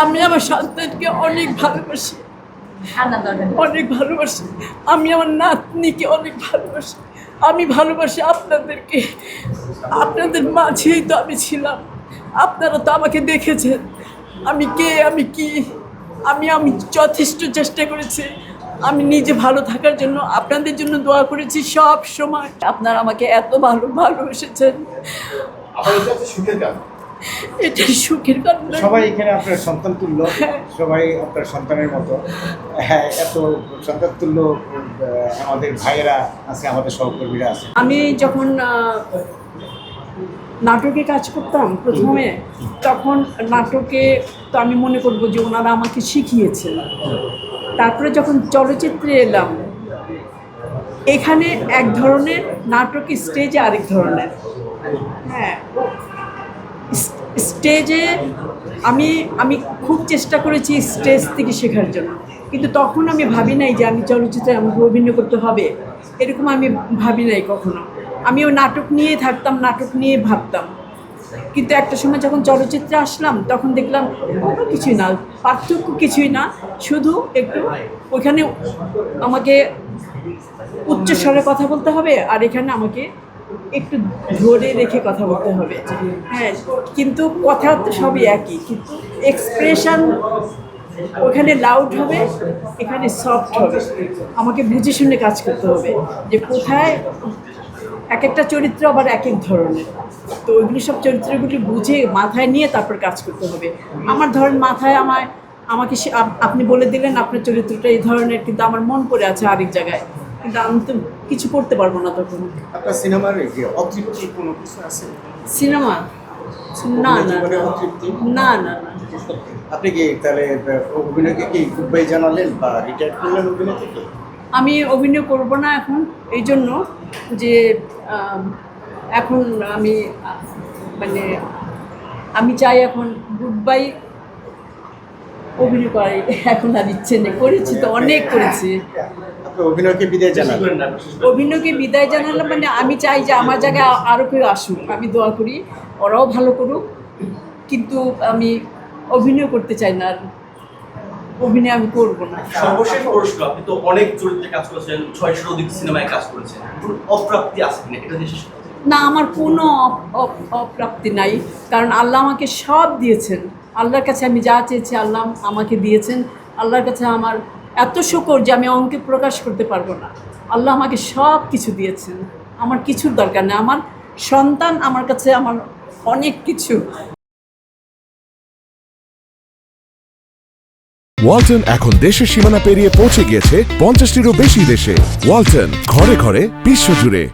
আমি আমার সন্তানকে অনেক ভালোবাসি। অনেক ভালোবাসি। আমি আমার নাতনিকে অনেক ভালোবাসি। আমি ভালোবাসি আপনাদেরকে। আপনাদের মাঝেই তো আমি ছিলাম। আপনারা তো আমাকে দেখেছেন। আমি কে? আমি কি? আমি আমি যথেষ্ট চেষ্টা করেছি। আমি নিজে ভালো থাকার জন্য আপনাদের জন্য দোয়া করেছি সব সময়। আপনারা আমাকে এত ভালো ভালোবেসেছেন। এটা সুখের কারণে সবাই এখানে আপনার সন্তান তুল্য সবাই আপনার সন্তানের মতো। হ্যাঁ এত সন্তান তুল্য আমাদের ভাইয়েরা আছে আমাদের সহকর্মীরা আছে। আমি যখন নাটকে কাজ করতাম প্রথমে তখন নাটকে তো আমি মনে করব যে ওনারা আমাকে শিখিয়েছেন। তারপরে যখন চলচ্চিত্রে এলাম এখানে এক ধরনের নাটক স্টেজে আরেক ধরনের। হ্যাঁ স্টেজে আমি আমি খুব চেষ্টা করেছি স্টেজ থেকে শেখার জন্য। কিন্তু তখন আমি ভাবি নাই যে আমি চলচ্চিত্রে আমাকে অভিনয় করতে হবে। এরকম আমি ভাবি নাই কখনো। আমি ওই নাটক নিয়ে থাকতাম, নাটক নিয়ে ভাবতাম। কিন্তু একটা সময় যখন চলচ্চিত্রে আসলাম, তখন দেখলাম কোনো কিছুই না, পার্থক্য কিছুই না। শুধু একটু ওইখানে আমাকে উচ্চস্বরে কথা বলতে হবে আর এখানে আমাকে একটু ধরে রেখে কথা বলতে হবে। হ্যাঁ কিন্তু কথা তো সবই একই। কিন্তু এক্সপ্রেশন ওখানে লাউড হবে, এখানে সফট হবে। আমাকে বুঝে শুনে কাজ করতে হবে যে কোথায় এক একটা চরিত্র আবার এক এক ধরনের। তো ওইগুলি সব চরিত্রগুলি বুঝে মাথায় নিয়ে তারপর কাজ করতে হবে। আমার ধরেন মাথায় আমায়, আমাকে আপনি বলে দিলেন আপনার চরিত্রটা এই ধরনের, কিন্তু আমার মন পড়ে আছে আরেক জায়গায়। কিন্তু আমি তো কিছু করতে পারব না তখন। আপনার সিনেমার অতৃপ্তি কোনো কিছু আছে? সিনেমা? না না না। না আপনি কি তাহলে অভিনয়কে কি গুডবাই জানালেন বা রিটায়ার করলেন অভিনয় থেকে? আমি অভিনয় করব না এখন এই জন্য যে এখন আমি মানে আমি চাই এখন গুড বাই অভিনয় করাই। এখন আর ইচ্ছে নেই। করেছি তো অনেক করেছি। অভিনয়কে বিদায় জানালেন অভিনয়কে বিদায় জানালাম মানে আমি চাই যে আমার জায়গায় আরও কেউ আসুক। আমি দোয়া করি ওরাও ভালো করুক। কিন্তু আমি অভিনয় করতে চাই না। আর অভিনয় আমি করব না। সর্বশেষ প্রশ্ন আপনি তো অনেক চরিত্রে কাজ করেছেন ছয়শোর অধিক সিনেমায় কাজ করেছেন। কোনো অপ্রাপ্তি আছে কিনা? এটা না আমার কোনো অপ- অপ- অপ্রাপ্তি নাই। কারণ আল্লাহ আমাকে সব দিয়েছেন। আল্লাহর কাছে আমি যা চেয়েছি আল্লাহ আমাকে দিয়েছেন। আল্লাহর কাছে আমার এত শকর যে আমি অঙ্কে প্রকাশ করতে পারব না। আল্লাহ আমাকে সব কিছু দিয়েছেন। আমার কিছুর দরকার নেই। আমার সন্তান আমার কাছে আমার অনেক কিছু। ওয়ালটন এখন দেশের সীমানা পেরিয়ে পৌঁছে গিয়েছে পঞ্চাশটিরও বেশি দেশে। ওয়ালটন, ঘরে ঘরে বিশ্বজুড়ে